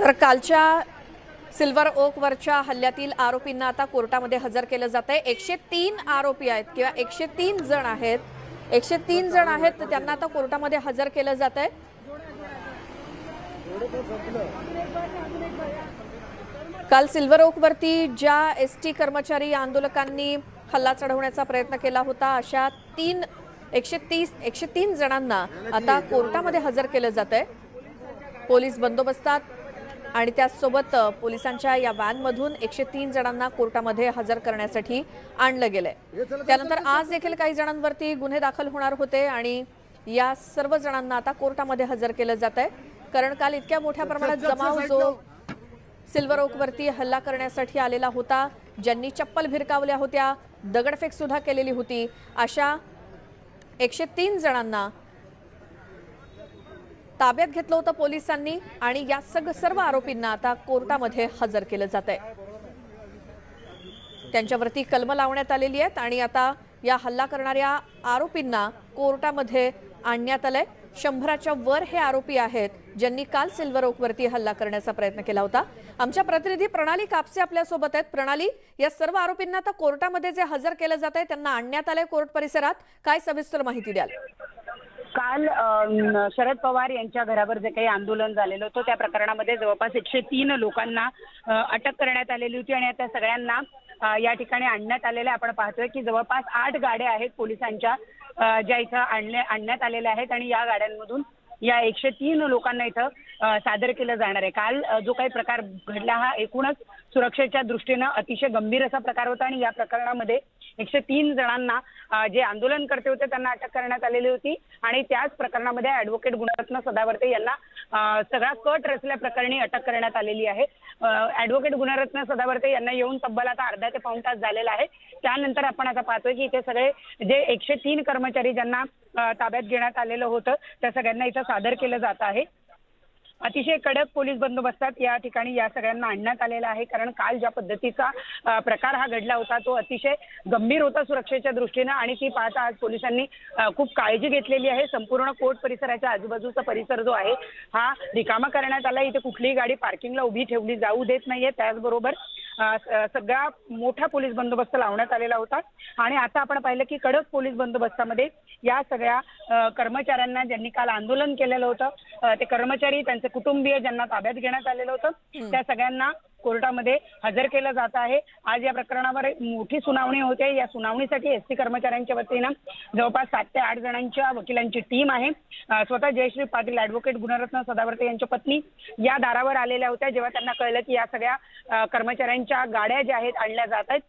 तर कालच्या सिल्वर ओकवरच्या हल्ल्यातील आरोपींना आता कोर्टामध्ये हजर केलं जात आहे एकशे तीन आरोपी आहेत किंवा एकशे तीन जण आहेत. एकशे तीन जण आहेत तर त्यांना आता कोर्टामध्ये हजर केलं जात आहे काल सिल्वर ओकवरती ज्या एस टी कर्मचारी आंदोलकांनी हल्ला चढवण्याचा प्रयत्न केला होता अशा तीन एकशे तीस एकशे तीन जणांना आता कोर्टामध्ये हजर केलं जात आहे पोलीस बंदोबस्तात आणि त्याचसोबत पोलिसांच्या या व्हॅनमधून एकशे तीन जणांना कोर्टामध्ये हजर करण्यासाठी आणलं गेलंय. त्यानंतर आज देखील काही जणांवरती गुन्हे दाखल होणार होते आणि या सर्व जणांना आता कोर्टामध्ये हजर केलं जात आहे कारण काल इतक्या मोठ्या प्रमाणात जमाव जो सिल्वर ओकवरती हल्ला करण्यासाठी आलेला होता ज्यांनी चप्पल भिरकावल्या होत्या दगडफेक सुद्धा केलेली होती अशा एकशे तीन जणांना ताब्यात घेतलं होतं पोलिसांनी आणि या सग सर्व आरोपींना आता कोर्टामध्ये हजर केलं जात आहे त्यांच्यावरती कलम लावण्यात आलेली आहेत आणि आता या हल्ला करणाऱ्या आरोपींना कोर्टामध्ये आणण्यात आलंय. शंभराच्या वर हे आरोपी आहेत ज्यांनी काल सिल्वर ओकवरती हल्ला करण्याचा प्रयत्न केला होता. आमच्या प्रतिनिधी प्रणाली कापसे आपल्यासोबत आहेत. प्रणाली या सर्व आरोपींना आता कोर्टामध्ये जे हजर केलं जात आहे त्यांना आणण्यात आलंय कोर्ट परिसरात. काय सविस्तर माहिती द्याल? काल शरद पवार यांच्या घरावर जे काही आंदोलन झालेलं होतं त्या प्रकरणामध्ये जवळपास एकशे तीन लोकांना अटक करण्यात आलेली होती आणि त्या सगळ्यांना या ठिकाणी आणण्यात आलेल्या आपण पाहतोय की जवळपास आठ गाड्या आहेत पोलिसांच्या ज्या इथं आणल्या आणण्यात आलेल्या आहेत आणि या गाड्यांमधून या एकशे तीन लोकांना इथं सादर केलं जाणार आहे. काल जो काही प्रकार घडला हा एकूणच सुरक्षेच्या दृष्टीनं अतिशय गंभीर असा प्रकार होता आणि या प्रकरणामध्ये एकशे तीन जणांना जे आंदोलन करते होते त्यांना अटक करण्यात आलेली होती. आणि त्याच प्रकरणामध्ये ऍडव्होकेट गुणरत्न सदावर्ते यांना सगळा कट रचल्या प्रकरणी अटक करण्यात आलेली आहे. ऍडव्होकेट गुणरत्न सदावर्ते यांना येऊन तब्बल आता अर्धा ते पाऊण तास झालेला आहे. त्यानंतर आपण आता पाहतोय की इथे सगळे जे एकशे तीन कर्मचारी ज्यांना ताब्यात घेण्यात आलेलं होतं त्या सगळ्यांना इथं सादर केलं जात आहे. अतिशय कडक पोलीस बंदोबस्तात या ठिकाणी या सगळ्यांना आणण्यात आलेला आहे. कारण काल ज्या पद्धतीचा प्रकार हा घडला होता तो अतिशय गंभीर होता सुरक्षेच्या दृष्टीनं आणि ती पाहता आज पोलिसांनी खूप काळजी घेतलेली आहे. संपूर्ण कोर्ट परिसराच्या आजूबाजूचा परिसर जो आहे हा रिकामा करण्यात आला. इथे कुठलीही गाडी पार्किंगला उभी ठेवली जाऊ देत नाहीये. त्याचबरोबर सगळा मोठा पोलीस बंदोबस्त लावण्यात आलेला होता. आणि आता आपण पाहिलं की कडक पोलीस बंदोबस्तामध्ये या सगळ्या कर्मचाऱ्यांना ज्यांनी काल आंदोलन केलेलं होतं ते कर्मचारी त्यांचे कुटुंबीय ज्यांना ताब्यात घेण्यात आलेलं होतं त्या सगळ्यांना कोर्टामध्ये हजर केलं जात आहे. आज या प्रकरणावर एक मोठी सुनावणी होते. या सुनावणीसाठी एसटी कर्मचाऱ्यांच्या वतीनं जवळपास सात ते आठ जणांच्या वकिलांची टीम आहे. स्वतः जयश्री पाटील ऍडव्होकेट गुणरत्न सदावर्ते यांच्या पत्नी या दारावर आलेल्या होत्या. जेव्हा त्यांना कळलं की या सगळ्या कर्मचाऱ्यांच्या गाड्या ज्या आहेत आणल्या जात आहेत.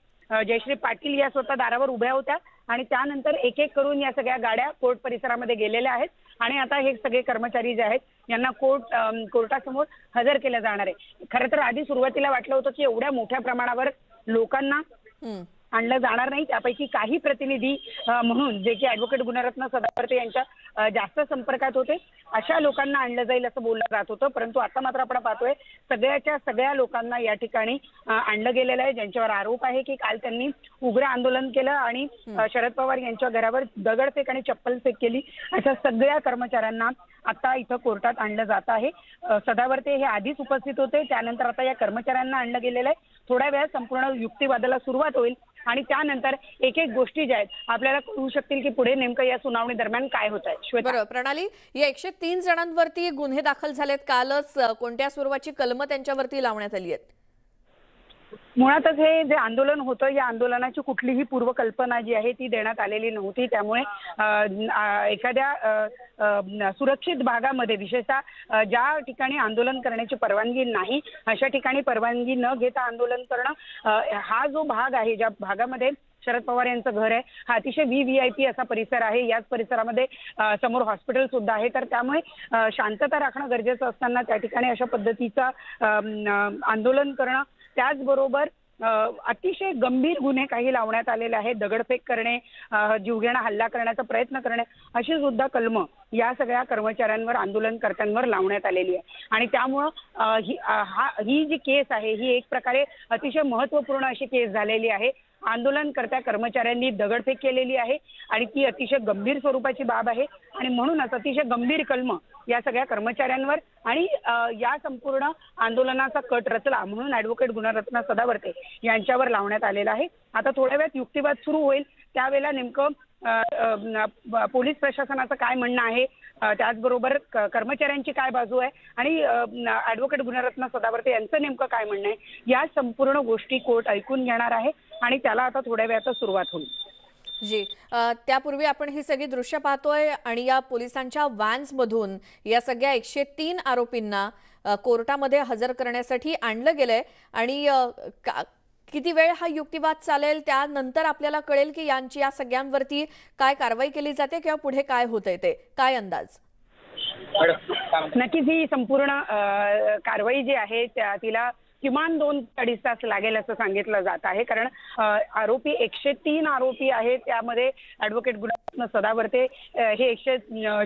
जयश्री पाटील या स्वतः दारावर उभ्या होत्या आणि त्यानंतर एक एक करून या सगळ्या गाड्या कोर्ट परिसरामध्ये गेलेल्या आहेत. आणि आता हे सगळे कर्मचारी जे आहेत यांना कोर्ट कोर्टासमोर हजर केलं जाणार आहे. खरं तर आधी सुरुवातीला वाटलं होतं की एवढ्या मोठ्या प्रमाणावर लोकांना आणलं जाणार नाही. त्यापैकी काही प्रतिनिधी म्हणून जे की ऍडव्होकेट गुणरत्न सदावर्ते यांच्या जास्त संपर्कात होते. अशा लोकांना आणलं जाईल असं बोललं जात होतं. परंतु आता मात्र आपण पाहतोय सगळ्याच्या सगळ्या लोकांना या ठिकाणी आणलं गेलेलं आहे. ज्यांच्यावर आरोप आहे की काल त्यांनी उग्र आंदोलन केलं आणि शरद पवार यांच्या घरावर दगडफेक आणि चप्पलफेक केली. अशा सगळ्या कर्मचाऱ्यांना आता इथं कोर्टात आणलं जात आहे. सदावर्ते हे आधीच उपस्थित होते. त्यानंतर आता या कर्मचाऱ्यांना आणलं गेलेलं आहे. थोड्या वेळात संपूर्ण युक्तिवादाला सुरुवात होईल. आणि त्यानंतर एक एक गोष्टी ज्या आहेत आपल्याला कळू शकतील की पुढे नेमकं या सुनावणी दरम्यान काय होत आहे. बरं प्रणाली या एकशे तीन जणांवरती गुन्हे दाखल झालेत. कालच कोणत्या स्वरूपाची कलम त्यांच्यावरती लावण्यात आली आहेत? मुळातच हे जे आंदोलन होतं या आंदोलनाची कुठलीही पूर्वकल्पना जी आहे ती देण्यात आलेली नव्हती. त्यामुळे एखाद्या सुरक्षित भागामध्ये विशेषतः ज्या ठिकाणी आंदोलन करण्याची परवानगी नाही अशा ठिकाणी परवानगी न घेता आंदोलन करणं हा जो भाग आहे ज्या भागामध्ये शरद पवार यांचं घर आहे हा अतिशय व्ही व्ही आय पी असा परिसर आहे. याच परिसरामध्ये समोर हॉस्पिटल सुद्धा आहे. तर त्यामुळे शांतता राखणं गरजेचं असताना त्या ठिकाणी अशा पद्धतीचं आंदोलन करणं त्याचबरोबर अतिशय गंभीर गुन्हे काही लावण्यात आलेले आहेत. दगडफेक करणे जीवघेणा हल्ला करण्याचा प्रयत्न करणे अशी सुद्धा कलम या सगळ्या कर्मचाऱ्यांवर आंदोलनकर्त्यांवर लावण्यात आलेली आहे. आणि त्यामुळं ही हा ही जी केस आहे ही एक प्रकारे अतिशय महत्त्वपूर्ण अशी केस झालेली आहे. आंदोलनकर्त्या कर्मचाऱ्यांनी दगडफेक केलेली आहे आणि ती अतिशय गंभीर स्वरूपाची बाब आहे. आणि म्हणूनच अतिशय गंभीर कलम या सगळ्या कर्मचाऱ्यांवर आणि या संपूर्ण आंदोलनाचा कट रचला म्हणून ऍडव्होकेट गुणरत्न सदावर्ते यांच्यावर लावण्यात आलेला आहे. आता थोड्या वेळात युक्तिवाद सुरू होईल. त्यावेळेला नेमकं पोलीस प्रशासनाचं काय म्हणणं आहे? त्याचबरोबर कर्मचाऱ्यांची काय बाजू आहे? आणि ऍडव्होकेट गुणरत्न सदावर्ते यांचं नेमकं काय म्हणणं आहे? या संपूर्ण गोष्टी कोर्ट ऐकून घेणार आहे आणि त्याला आता थोड्या वेळात सुरुवात होईल. जी. त्यापूर्वी आपण ही सगळी दृश्य पाहतोय आणि या पोलिसांच्या व्हॅन्समधून या सगळ्या एकशे तीन आरोपींना कोर्टामध्ये हजर करण्यासाठी आणलं गेलंय. आणि किती वेळ हा युक्तिवाद चालेल? त्यानंतर आपल्याला कळेल की यांची या सगळ्यांवरती काय कारवाई केली जाते किंवा पुढे काय होतंय ते. काय अंदाज? नक्कीच ही संपूर्ण कारवाई जी आहे त्या तिला किमान दोन अडीच तास लागेल असं सांगितलं जात आहे. कारण आरोपी एकशे तीन आरोपी आहेत. त्यामध्ये ऍडव्होकेट गुणरत्न सदावर्ते हे एकशे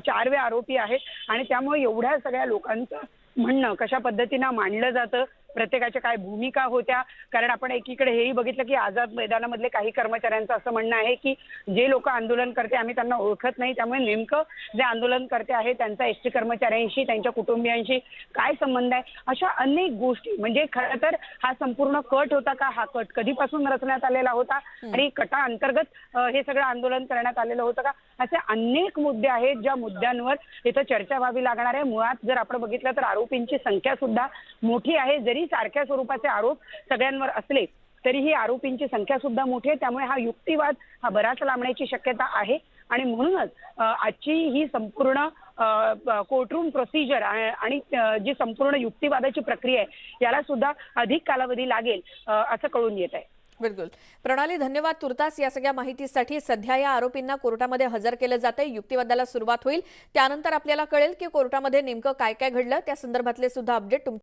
चारवे आरोपी आहेत. आणि त्यामुळे एवढ्या सगळ्या लोकांचं म्हणणं कशा पद्धतीनं मांडलं जातं प्रत्येकाच्या काय भूमिका होत्या? कारण आपण एकीकडे हेही बघितलं की आझाद मैदानामधले काही कर्मचाऱ्यांचं असं म्हणणं आहे की जे लोक आंदोलन करते आम्ही त्यांना ओळखत नाही. त्यामुळे नेमकं जे आंदोलन करते आहे त्यांचा एस टी कर्मचाऱ्यांशी त्यांच्या कुटुंबियांशी काय संबंध आहे? अशा अनेक गोष्टी. म्हणजे खरं तर हा संपूर्ण कट होता का? हा कट कधीपासून रचण्यात आलेला होता? आणि कटा अंतर्गत हे सगळं आंदोलन करण्यात आलेलं होतं का? असे अनेक मुद्दे आहेत ज्या मुद्द्यांवर इथं चर्चा व्हावी लागणार आहे. मुळात जर आपण बघितलं तर आरोपींची संख्या सुद्धा मोठी आहे. जरी सारख्या स्वरूपाचे आरोप सगळ्यांवर असले तरीही आरोपींची संख्या सुद्धा मोठी आहे. त्यामुळे हा युक्तिवाद हा बराच लांबण्याची शक्यता आहे. आणि म्हणूनच आजची ही संपूर्ण कोर्टरूम प्रोसिजर आणि जी संपूर्ण युक्तिवादाची प्रक्रिया आहे याला सुद्धा अधिक कालावधी लागेल असं कळून येत आहे. बिलकुल. प्रणाली धन्यवाद तुर्तास या सगळ्या माहितीसाठी. सध्या या आरोपींना कोर्टामध्ये हजर केलं जातंय. युक्तिवादाला सुरुवात होईल. त्यानंतर आपल्याला कळेल की कोर्टामध्ये नेमकं काय काय घडलं. त्या संदर्भातले सुद्धा अपडेट तुम